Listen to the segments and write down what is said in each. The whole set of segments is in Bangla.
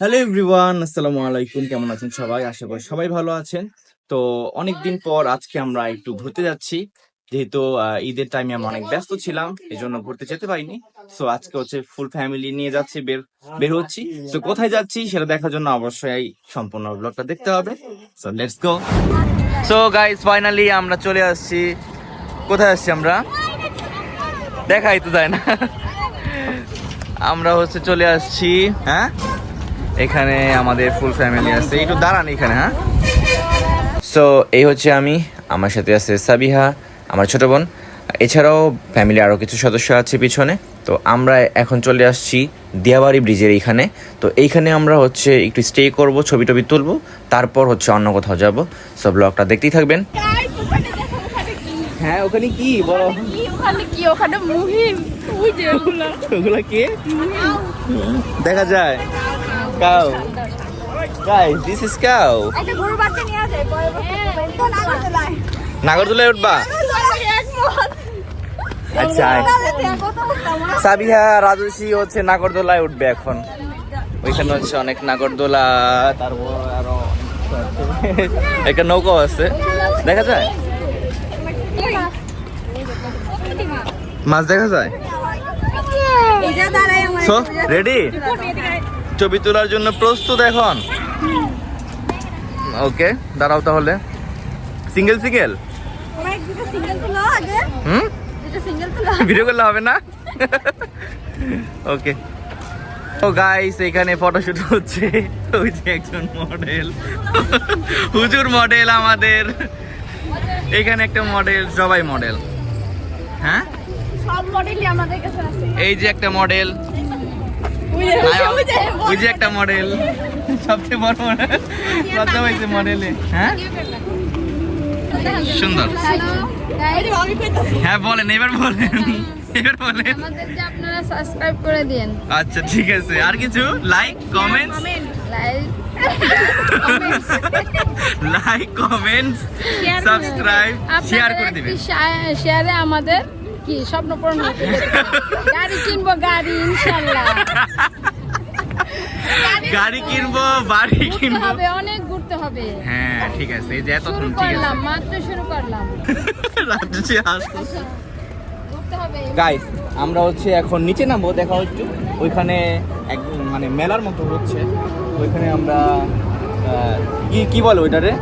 হ্যালো এভরিওয়ান আসসালামু আলাইকুম, কেমন আছেন সবাই? আশা করি সবাই ভালো আছেন। তো অনেক দিন পর আজকে আমরা একটু ঘুরতে যাচ্ছি। যেহেতু ঈদের টাইমে আমরা অনেক ব্যস্ত ছিলাম এই জন্য ঘুরতে যেতে পারিনি। সো আজকে হচ্ছে ফুল ফ্যামিলি নিয়ে যাচ্ছি, বের বের হচ্ছি। তো কোথায় যাচ্ছি সেটা দেখার জন্য অবশ্যই সম্পূর্ণ ব্লগটা দেখতে হবে। So let's go so guys finally আমরা চলে আসছি। কোথায় আসছি আমরা? দেখাই তো যায় না। আমরা হচ্ছে চলে আসছি। হ্যাঁ? এখানে আমাদের ফুল ফ্যামিলি আছে। একটু দাঁড়ান এখানে হ্যাঁ? সো এই হচ্ছে আমি আমার সাথে আছে সাবিহা আমার ছোট বোন। এছাড়াও ফ্যামিলি আরও কিছু সদস্য আছে পিছনে। তো আমরা এখন চলে আসছি দিয়াবাড়ি ব্রিজের এইখানে। তো এইখানে আমরা হচ্ছে একটু স্টে করব ছবি টবি তুলবো তারপর হচ্ছে অন্য কোথাও যাব। সব ব্লগটা দেখতেই থাকবেন। হ্যাঁ ওখানে কি? বলো। ওখানে কি? ওখানে মুহিম। ওই যে ওগুলো। ওগুলো কি? দেখা যায়। Cow. Guys this is cow একটা গরু বাচ্চা নিয়ে আসে পরে তো নাগরদোলায়। উঠবা? আচ্ছা। সাবিহা রাজস্বী হচ্ছে নাগরদোলায় উঠবে এখন। ওইখানে হচ্ছে অনেক নাগরদোলা তারপর আরও। একটা নৌকাও আছে। দেখা যায়? মাছ দেখা যায়? রেডি ছবি তোলার জন্য প্রস্তুত এখন। ওকে দাঁড়াও তাহলে। সিঙ্গেল সিঙ্গেল হুম? ভিডিও করলে হবে না? ওকে ও গাইস এখানে ফটোশুট হচ্ছে। ওই যে একজন মডেল হুজুর মডেল আমাদের। এখানে একটা মডেল সবাই মডেল হ্যাঁ? সব মডেলই আমাদের কাছে আছে। এই যে একটা মডেল ওই যে একটা মডেল সবচেয়ে বড় মডেল লজ্জা হয়েছে মডেলে হ্যাঁ? সুন্দর। হ্যাঁ বলেন এবার বলেন এবার বলেন। আমাদেরকে আপনারা সাবস্ক্রাইব করে দিন আচ্ছা ঠিক আছে। আর কিছু? Like comment like like comments subscribe share করে দিবেন। শেয়ারে আমাদের কি স্বপ্ন পূরণ গাড়ি কিনবো গাড়ি ইনশাল্লাহ। গাড়ি কিনবো বাড়ি কিনবো। হবে অনেক ঘুরতে হবে। হ্যাঁ ঠিক আছে এই যে এত শুরু করলাম মাত্র শুরু করলাম। রাজ্যে আসতো ঘুরতে গাইস আমরা হচ্ছে এখন নিচে নামবো দেখা হচ্ছে ওইখানে এক মানে মেলার মতো হচ্ছে। ওইখানে আমরা কি কি বলে ওইটারে?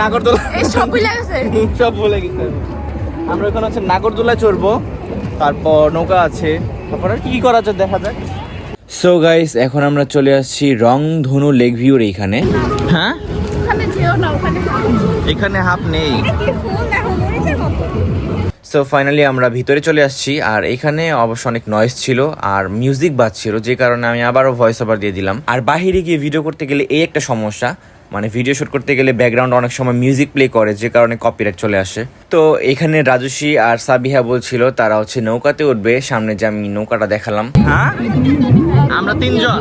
নাগরদোলা। এই সব ভুলে গেছে। সব বলে গেছে। আমরা ওখানে হচ্ছে নাগরদোলায় চড়বো। তারপর নৌকা আছে। তারপর আর কি কি করা যায় দেখা যাক। সো গাইস এখন আমরা চলে আসছি রংধনু লেক ভিউর এইখানে। হ্যাঁ? ওখানে যেও না ওখানে এখানে হাফ নেই। সো ফাইনালি আমরা ভিতরে চলে আসছি আর এখানে অবশ্য অনেক নয়েজ ছিল আর মিউজিক বাজছিল যে কারণে আমি আবারও ভয়েস ওভার দিয়ে দিলাম। আর বাহিরে গিয়ে ভিডিও করতে গেলে এই একটা সমস্যা মানে ভিডিও শুট করতে গেলে ব্যাকগ্রাউন্ড অনেক সময় মিউজিক প্লে করে যে কারণে কপিরাইট চলে আসে। তো এখানে রাজস্বী আর সাবিহা বলছিল তারা হচ্ছে নৌকাতে উঠবে সামনে যে আমি নৌকাটা দেখালাম। হ্যাঁ? আমরা তিনজন।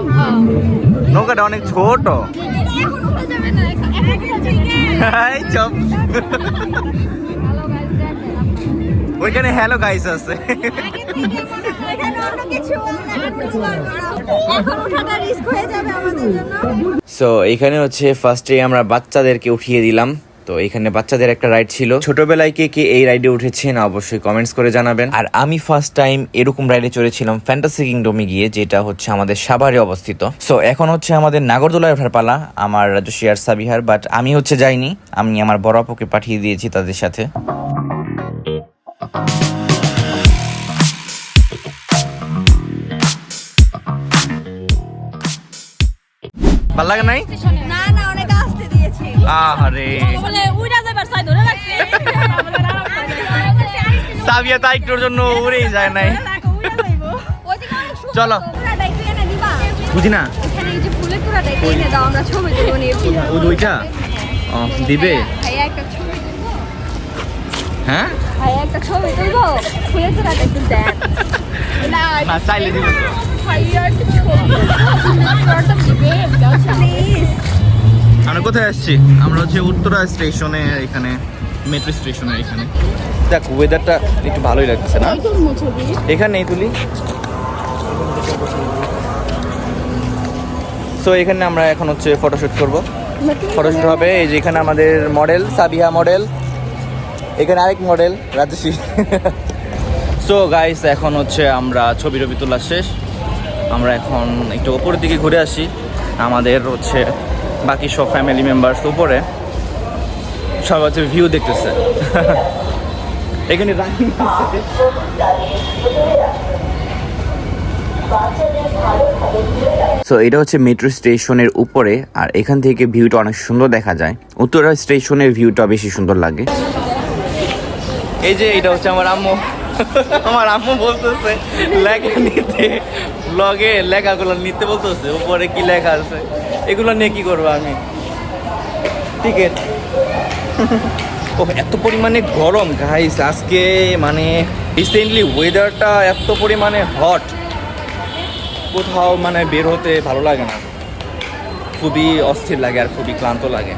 নৌকাটা অনেক ছোট। ওইখানে হ্যালো গাইস আছে। এখানে অন্য কিছু আমরা করতে পারব না এখন ওঠাটা রিস্ক হয়ে যাবে আমাদের জন্য। সো এখানে হচ্ছে ফার্স্টে আমরা বাচ্চাদেরকে উঠিয়ে দিলাম। তো এখানে বাচ্চাদের একটা রাইড ছিল। ছোটবেলায় কে কে এই রাইডে উঠেছেন অবশ্যই কমেন্টস করে জানাবেন। আর আমি ফার্স্ট টাইম এরকম রাইডে চড়েছিলাম ফ্যান্টাসি কিংডমে গিয়ে, যেটা হচ্ছে আমাদের সাভারে অবস্থিত। সো এখন হচ্ছে আমাদের নাগরদোলায় ওঠার পালা আমার রাজস্বী আর সাবিহার বাট আমি হচ্ছে যাইনি। আমি আমার বড় আপুকে পাঠিয়ে দিয়েছি তাদের সাথে। ভালো লাগে নাই? না না অনেক আসতে দিয়েছি। আহারে। বলে উড়া যাবার সাই ধরে রাখছে। সাবিয়া তাই একটুর জন্য উড়েই যায় নাই। চলো। বুঝি না? দিবে? হ্যাঁ? একটা ছবি তুলবো। ফুলের কুড়াটা একটু না না চাইলে দিবে। আমরা কোথায় আসছি? আমরা হচ্ছে উত্তরা স্টেশনে, এখানে, মেট্রো স্টেশনের এখানে। দেখ ওয়েদারটা একটু ভালোই লাগছে না? এখানে তুলি। সো এখানে আমরা এখন হচ্ছে ফটোশুট করব। ফটোশুট হবে এই যে এখানে আমাদের মডেল সাবিহা মডেল এখানে আরেক মডেল রাজস্বী সো গাইস এখন হচ্ছে আমরা ছবি টবি তোলা শেষ। আমরা এখন একটু ওপরের দিকে ঘুরে আসি। আমাদের হচ্ছে বাকি সব ফ্যামিলি মেম্বার্স উপরে। সব হচ্ছে ভিউ দেখতেছে। এখানে সো এটা হচ্ছে মেট্রো স্টেশনের উপরে, আর এখান থেকে ভিউটা অনেক সুন্দর দেখা যায়। উত্তরা স্টেশনের ভিউটা বেশি সুন্দর লাগে। এই যে, এটা হচ্ছে আমার আম্মু। আমার আম্মু বলতেছে, লেখা নিতে ব্লগে লেখাগুলো নিতে বলতেছে, উপরে কি লেখা আছে? এগুলো নিয়ে কি করব আমি? টিকিট ও এত পরিমাণে গরম গাইস আজকে মানে রিসেন্টলি ওয়েদারটা এত পরিমাণে হট কোথাও মানে বের হতে ভালো লাগে না। খুবই অস্থির লাগে আর খুবই ক্লান্ত লাগে।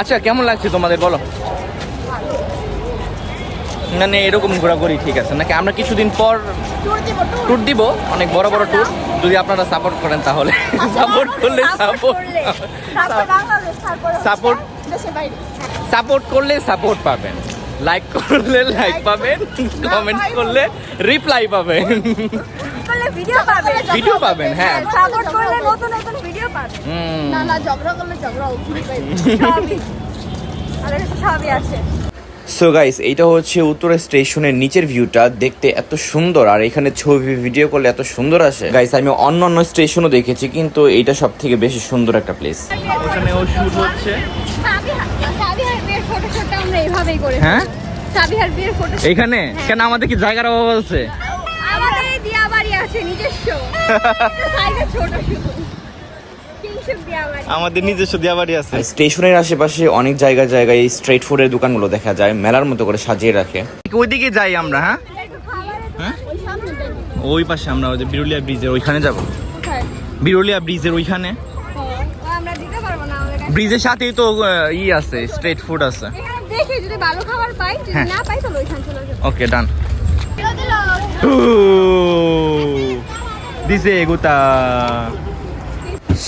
আচ্ছা কেমন লাগছে তোমাদের, বলো? মানে এরকম ঘোরাঘুরি ঠিক আছে। নাকি আমরা কিছুদিন পর ট্যুর দিব অনেক বড় বড় ট্যুর যদি আপনারা সাপোর্ট করেন তাহলে। সাপোর্ট করলে সাপোর্ট বাইরে। সাপোর্ট করলে সাপোর্ট পাবেন। লাইক করলে লাইক পাবেন। কমেন্টস করলে রিপ্লাই পাবেন। ভিডিও পাবেন। হ্যাঁ। সাপোর্ট করলে নতুন নতুন ভিডিও পাবে হুম। না না ঝগড়া করলে ঝগড়া সবই আছে। সো গাইস এইটা হচ্ছে উত্তরা স্টেশনের নিচের ভিউটা দেখতে এত সুন্দর আর এখানে ছবি ভিডিও করলে এত সুন্দর আসে। গাইস আমি অন্য অন্য স্টেশনও দেখেছি কিন্তু এইটা সব থেকে বেশি সুন্দর একটা প্লেস ওখানে ও শুট হচ্ছে। সাবিহা সাবিহার বিয়ের ফটোশুটটা আমরা এইভাবেই করে হ্যাঁ? সাবিহার বিয়ের ফটো এখানে? কেন আমাদের কি জায়গার অভাব আছে? আমাদের আছে নিজস্ব। ছোট শুধু আমাদের নিজস্ব দিয়াবাড়ি আছে। স্টেশনের আশেপাশে অনেক জায়গায় জায়গায় স্ট্রিট ফুডের দোকানগুলো দেখা যায় মেলার মতো করে সাজিয়ে রাখে। ওইদিকে যাই আমরা হ্যাঁ? হ্যাঁ? ওই সামনে যাই। ওই পাশে আমরা ওই যে বিরুলিয়া ব্রিজের ওইখানে যাব। বিরুলিয়া ব্রিজের ওইখানে। ও, আমরা দিতে পারব না আমাদের কাছে। ব্রিজের সাথেই তো ই আছে স্ট্রিট ফুড আছে। যদি ভালো খাবার পাই যদি হ্যাঁ। না পাই তাহলে ওইখানে চলে যাব। ওকে ডান দিছে এগুতা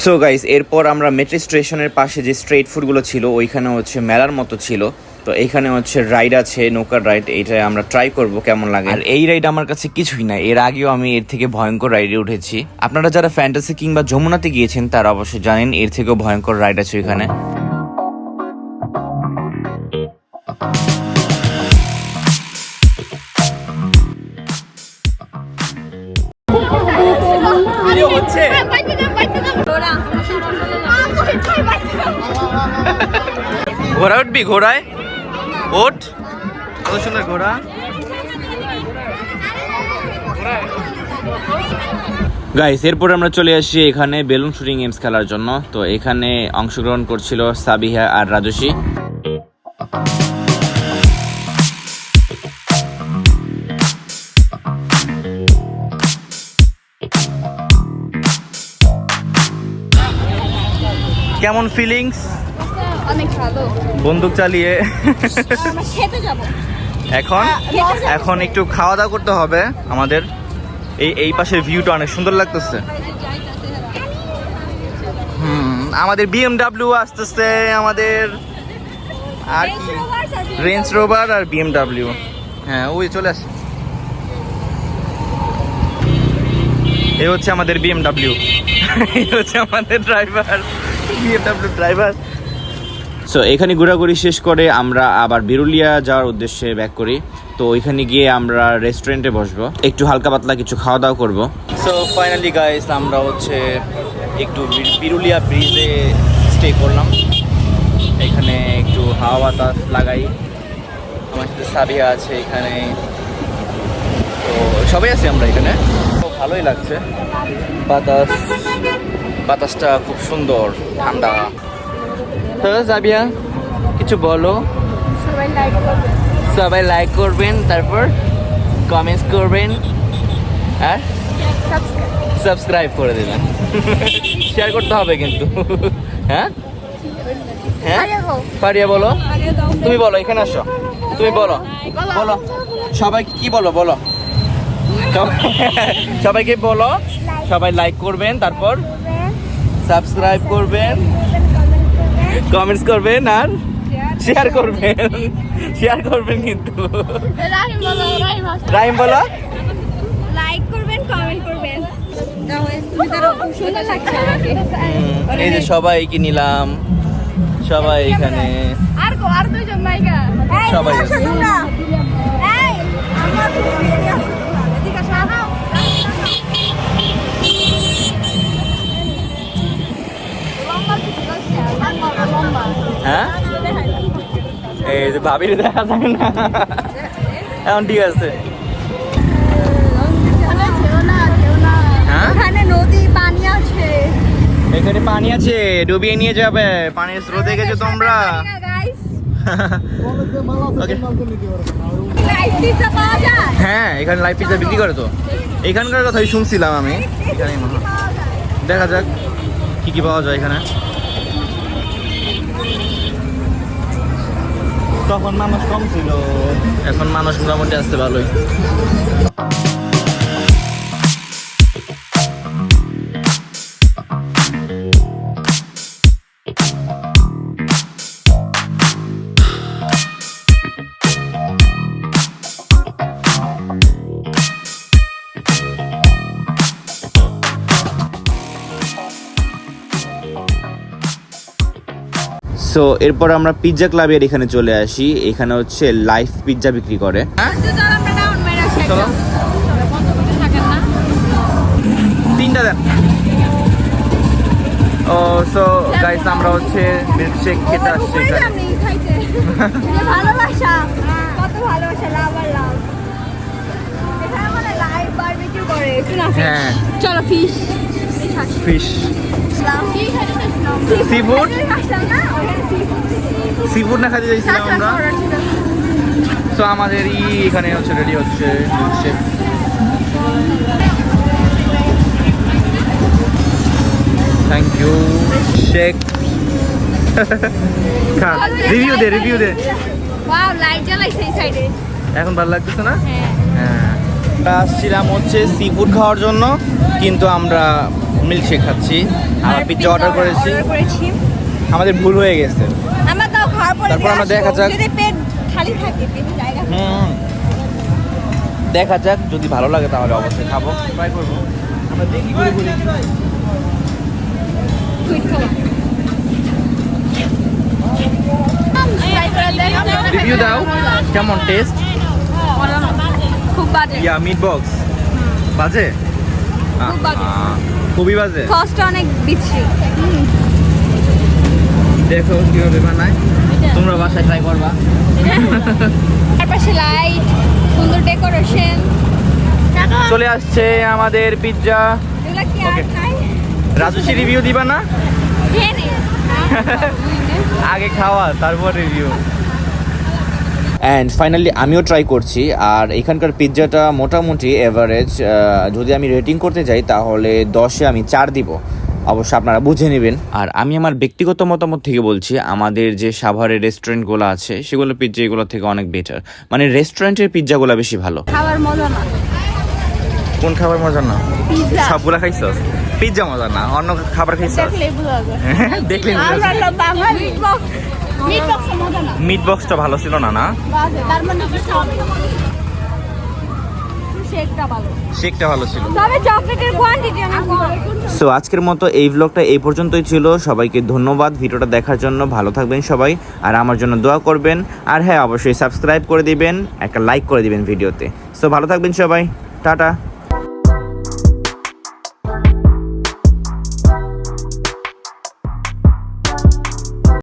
সো গাইস এরপর আমরা মেট্রো স্টেশনের পাশে যে স্ট্রেট ফুডগুলো ছিল, ওইখানে হচ্ছে মেলার মতো ছিল। তো এইখানে হচ্ছে রাইড আছে নৌকার রাইড এইটা আমরা ট্রাই করব কেমন লাগে। আর এই রাইড আমার কাছে কিছুই না এর আগেও আমি এর থেকে ভয়ঙ্কর রাইডে উঠেছি। আপনারা যারা ফ্যান্টাসি কিংবা যমুনাতে গিয়েছেন, তারা অবশ্যই জানেন, এর থেকেও ভয়ঙ্কর রাইড আছে ওইখানে। ঘোড়া উঠবি? ঘোড়ায়? ওঠ। কত সুন্দর ঘোড়া। গাইস এরপর আমরা চলে আসি এখানে বেলুন শুটিং গেমস খেলার জন্য। তো এখানে অংশগ্রহণ করছিল সাবিহা আর রাজস্বী কেমন ফিলিংস অনেক ভালো। বন্দুক চালিয়ে। খেতে যাব। এখন এখন একটু খাওয়া দাওয়া করতে হবে আমাদের। এই এই পাশের ভিউটা অনেক সুন্দর লাগতেছে। হুম আমাদের বিএমডাব্লিউ আসতেছে আমাদের আর কি? রেঞ্জ রোভার আর বিএমডাব্লিউ হ্যাঁ ওই চলে আসে। এই হচ্ছে আমাদের বিএমডাব্লিউ এই হচ্ছে আমাদের ড্রাইভার বিএমডাব্লিউ ড্রাইভার সো এখানে ঘোরাঘুরি শেষ করে আমরা আবার বিরুলিয়া যাওয়ার উদ্দেশ্যে ব্যাক করি। তো ওইখানে গিয়ে আমরা রেস্টুরেন্টে বসবো। একটু হালকা পাতলা কিছু খাওয়া দাওয়া করব। সো ফাইনালি গাইস আমরা হচ্ছে একটু বিরুলিয়া ব্রিজে স্টে করলাম। এখানে একটু হাওয়া বাতাস লাগাই। আমার সাথে সাবিয়া আছে এখানে। তো সবাই আছি আমরা এখানে। ভালোই লাগছে। বাতাস বাতাসটা খুব সুন্দর, ঠান্ডা। তো সাবিয়া কিছু বলো। সবাই লাইক করবে। সবাই লাইক করবেন তারপর কমেন্টস করবেন আর সাবস্ক্রাইব করে দেবেন। শেয়ার করতে হবে কিন্তু। হ্যাঁ? হ্যাঁ? পারিয়া বলো। তুমি বলো এখানে আসো। তুমি বলো। বলো। সবাই কি বলো বলো। সবাই- সবাইকে বলো। সবাই লাইক করবেন তারপর সাবস্ক্রাইব করবেন। কমেন্টস করবেন আর শেয়ার করবেন শেয়ার করবেন। কিন্তু। রাইম বলো লাইক করবেন কমেন্ট করবেন। এই যে সবাইকে নিলাম। সবাই এখানে। আর আর দুইজন নায়িকা সবাই হ্যাঁ? এই যে ভাবির দেখা যায় না। এখন ঠিক আছে। হ্যাঁ? এখানে পানি আছে, ডুবিয়ে নিয়ে যাবে। পানির স্রোতে গেছো তোমরা। হ্যাঁ এখানে লাইভ পিজা বিক্রি করে তো। এখানকার কথাই শুনছিলাম আমি। দেখা যাক, কি কি পাওয়া যায় এখানে। তখন মানুষ কম ছিল। এখন মানুষ মোটামুটি আসতে ভালোই। সো এরপর আমরা পিৎজা ক্লাবের এখানে চলে আসি। এখানে হচ্ছে লাইফ পিৎজা বিক্রি করে? তিনটা দেন। ও সো গাইস আমরা হচ্ছে মিল্কশেক খেতে আসছি ভালোবাসা। কত ভালোবাসা লাভ আর লাভ মানে? হ্যাঁ। চলো fish fish Seafood? Seafood না? খাইতে চাইছিলাম আমরা। সো আমাদের ই এখানে হচ্ছে রেডি হচ্ছে থ্যাংক ইউ শেক খা রিভিউ দে রিভিউ দে। এখন ভালো লাগতেছে না? হ্যাঁ হ্যাঁ। আমরা আসছিলাম হচ্ছে সি ফুড খাওয়ার জন্য কিন্তু আমরা মিল্কশেক খাচ্ছি। আমরা পিৎজা অর্ডার করেছি। আমাদের ভুল হয়ে গেছে। তারপর আমরা দেখা যাক। যদি পেট খালি থাকে পেটে জায়গা থাকে। হুম দেখা যাক যদি ভালো লাগে তাহলে অবশ্যই খাব। ট্রাই করব। আমরা দেখি রিভিউ দাও কেমন টেস্ট খুব বাজে। ইয়া মিট বক্স বাজে? খুব বাজে। খুবই বাজে? কস্টটা অনেক বিচ্ছিরি। দেখো কীভাবে বানায়। তোমরা বাসায় ট্রাই করবা। চারপাশে লাইট সুন্দর ডেকোরেশন চলে আসছে আমাদের পিৎজা রাজস্বী রিভিউ দিবা না? আগে খাওয়া তারপর রিভিউ অ্যান্ড ফাইনালি আমিও ট্রাই করছি। আর এখানকার পিৎজাটা মোটামুটি এভারেজ যদি আমি রেটিং করতে যাই তাহলে দশে আমি চার দিব। অবশ্য আপনারা বুঝে নেবেন। আর আমি আমার ব্যক্তিগত মতামত থেকে বলছি আমাদের যে সাভারের রেস্টুরেন্টগুলো আছে সেগুলো পিৎজা এগুলো থেকে অনেক বেটার মানে রেস্টুরেন্টের পিৎজাগুলো বেশি ভালো। খাবার মজা না। কোন খাবার মজা না? সবগুলা খাইছো? পিৎজা মজা না অন্য খাবার খাইছো? দেখলে বোঝা যায় দেখলে আমরা হলো বাঙালি। মিট বক্সটা ভালো ছিল না না? মানে শেকটা ভালো। ছিল। সো আজকের মতো এই ব্লগটা এই পর্যন্তই ছিল। সবাইকে ধন্যবাদ। ভিডিওটা দেখার জন্য ভালো থাকবেন সবাই। আর আমার জন্য দোয়া করবেন। আর হ্যাঁ অবশ্যই সাবস্ক্রাইব করে দিবেন। একটা লাইক করে দিবেন ভিডিওতে। সো ভালো থাকবেন সবাই। টাটা।